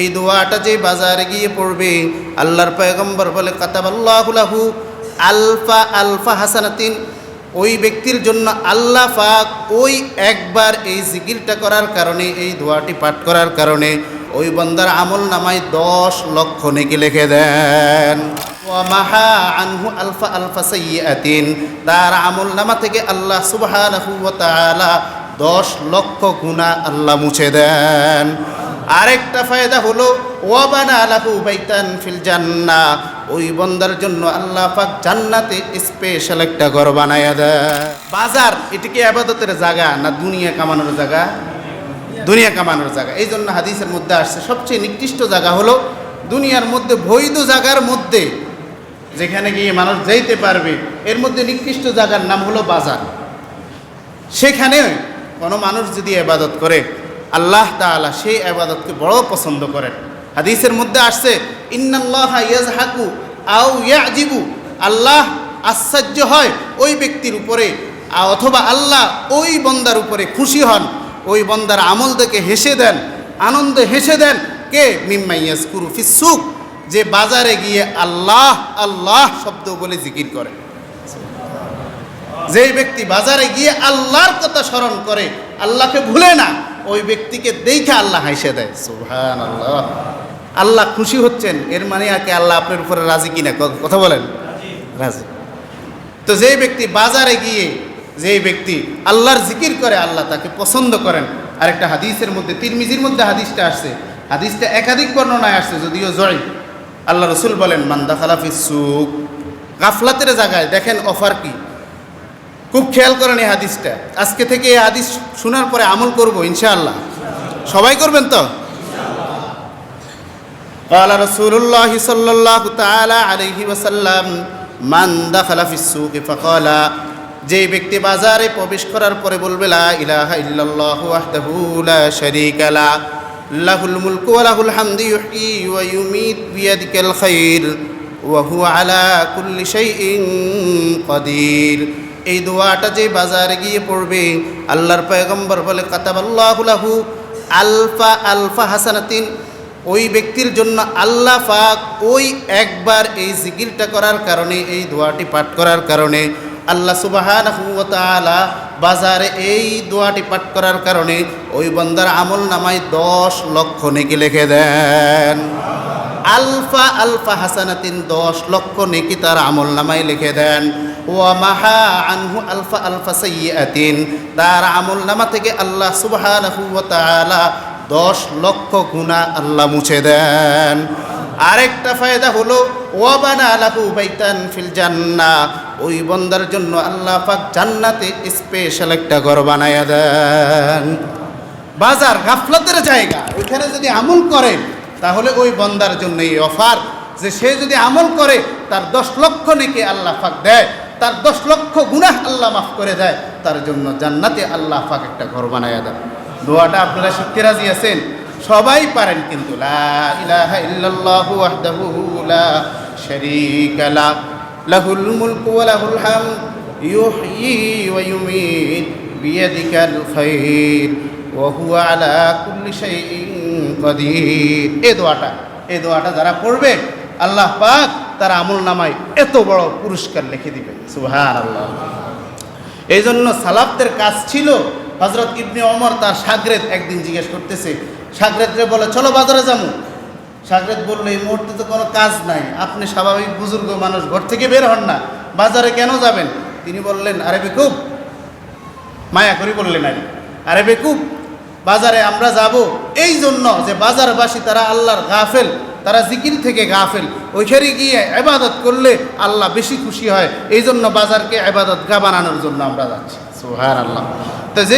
এই দোয়াটা যে বাজারে গিয়ে পড়বে, আল্লাহর পয়গম্বর বলে কাতাবাল্লাহুলাহু আলফা আলফা হাসানাতিন। ওই ব্যক্তির জন্য আল্লাহ পাক ওই একবার এই জিকিরটা করার কারণে, এই দোয়াটি পাঠ করার কারণে ওই বন্দার আমল নামায় দশ লক্ষ নেকি লিখে দেন। ওয়ামাহা আনহু আলফা আলফা সাইয়াতিন তার আমল নামা থেকে আল্লাহ সুবহানাহু ওয়া তাআলা দশ লক্ষ গুণা আল্লাহ মুছে দেন। আরেকটা ফায়দা হলো, ওয়াবানা লাহু বাইতান ফিল জান্নাহ। ওই বন্দার জন্য আল্লাহ পাক জান্নাতে স্পেশাল একটা ঘর বানায়া দেয়। বাজার, এটা কি আবাদতের জায়গা না দুনিয়া কামানোর জায়গা? দুনিয়া কামানোর জায়গা। এই জন্য হাদিসের মধ্যে আসছে, সবচেয়ে নিকৃষ্ট জায়গা হলো দুনিয়ার মধ্যে, বৈধ জায়গার মধ্যে যেখানে গিয়ে মানুষ যাইতে পারবে, এর মধ্যে নিকৃষ্ট জায়গার নাম হলো বাজার। সেখানে কোনো মানুষ যদি আবাদত করে আল্লাহ তাআলা সেই আবাদতকে বড় পছন্দ করেন। হাদিসের মধ্যে আসছে, ইন্নাল্লাহ ইয়াজহাকু আও ইয়াজিবু। আল্লাহ আশ্চর্য হয় ওই ব্যক্তির উপরে অথবা আল্লাহ ওই বন্দার উপরে খুশি হন। ওই বন্দার আমল দেখে হেসে দেন, আনন্দে হেসে দেন, কে? মিম্মাইয়াস কুরু ফিসুক যে বাজারে গিয়ে আল্লাহ আল্লাহ শব্দ বলে জিকির করে। যেই ব্যক্তি বাজারে গিয়ে আল্লাহর কথা স্মরণ করে, আল্লাহকে ভুলে না ওই ব্যক্তিকে দেখে আল্লাহ হাসে দেয়। সুহান আল্লাহ আল্লাহ খুশি হচ্ছেন, এর মানে আর কি আল্লাহ আপনার উপরে রাজি কিনা? কথা বলেন। রাজি। তো যেই ব্যক্তি বাজারে গিয়ে, যেই ব্যক্তি আল্লাহর জিকির করে, আল্লাহ তাকে পছন্দ করেন। আরেকটা হাদিসের মধ্যে, তিরমিজির মধ্যে হাদিসটা আসছে। হাদিসটা একাধিক বর্ণনায় আসছে, যদিও জয়। আল্লাহ রসুল বলেন মান্দা খালাফি সুখ গাফলাতের জায়গায় দেখেন অফার কি? খুব খেয়াল করেন এই হাদিসটা আজকে থেকে এই হাদিস শোনার পরে আমল করব ইনশাআল্লাহ সবাই করবেন তো قال رسول الله صلى الله تعالى عليه وسلم من دخل في السوق فقال যে ব্যক্তি বাজারে প্রবেশ করার পরে বলবে লা ইলাহা ইল্লাল্লাহ ওয়াহদাহু লা শারীকা লা লাহুল মুলকু ওয়া লাহুল হামদু ইউহয়ি ওয়া ইউমীত বিয়াদিকাল খায়র ওয়া হুয়া আলা কুল্লি শাইইন কাদির এই দোয়াটা যে বাজারে গিয়ে পড়বে, আল্লাহর পয়গম্বর বলে, কাতাবাল্লাহু লাহু আলফা আলফা হাসানাতিন। ওই ব্যক্তির জন্য আল্লাহ পাক ওই একবার এই জিকিরটা করার কারণে, এই দোয়াটি পাঠ করার কারণে, আল্লাহ সুবাহান বাজারে এই দোয়াটি পাঠ করার কারণে, ওই বন্দার আমল নামায় দশ লক্ষ নেকি লিখে দেন। আলফা আলফা হাসানাতিন দশ লক্ষ নেকি তার আমল নামায় লিখে দেন। ওয়া মাহা আনহু আলফা আলফা সাইয়াতিন তার আমল নামা থেকে আল্লাহ সুবহানাহু ওয়া দশ লক্ষ গুণা আল্লাহ মুছে দেন। আরেকটা ফায়দা হলো ওয়াবানা লাহু বাইতান ফিল জান্নাহ। ওই বন্দার জন্য আল্লাহ পাক জান্নাতে স্পেশাল একটা ঘর বানায়া দেন। বাজার গাফলতের জায়গা, ওইখানে যদি আমল করেন তাহলে ওই বন্দার জন্য এই অফার যে সে যদি আমল করে, তার দশ লক্ষ নেকি আল্লাহ পাক দেয়। তার দশ লক্ষ গুনাহ আল্লাহ মাফ করে দেয়, তার জন্য জান্নাতে আল্লাহ পাক একটা ঘর বানায় দেয় দোয়াটা আপনারা শিখতে রাজি আছেন? সবাই পারেন কিন্তু। এই দোয়াটা এই দোয়াটা যারা পড়বে আল্লাহ পাক তার আমল নামায় এত বড় পুরস্কার লিখে দিবে। সুবহানাল্লাহ। এই জন্য সালাফদের কাজ ছিল হজরত ইবনে অমর তার সাগরেদ একদিন জিজ্ঞেস করতেছে, সাগরেদরে বলে, চলো বাজারে যাব। সাগরেদ বলল, এই মুহূর্তে তো কোনো কাজ নাই। আপনি স্বাভাবিক বুজুর্গ মানুষ, ঘর থেকে বের হন না। বাজারে কেন যাবেন? তিনি বললেন, আরে বেকুব, মায়া করি বললেন আরে। আরে বেকুব, বাজারে আমরা যাব। এই জন্য যে বাজারবাসী তারা আল্লাহর গাফেল তারা জিকির থেকে গাফেল। ওইখানে গিয়ে আবাদত করলে আল্লাহ বেশি খুশি হয়। এই জন্য বাজারকে আবাদত গা বানানোর জন্য আমরা যাচ্ছি। সোহার আল্লাহ তো যে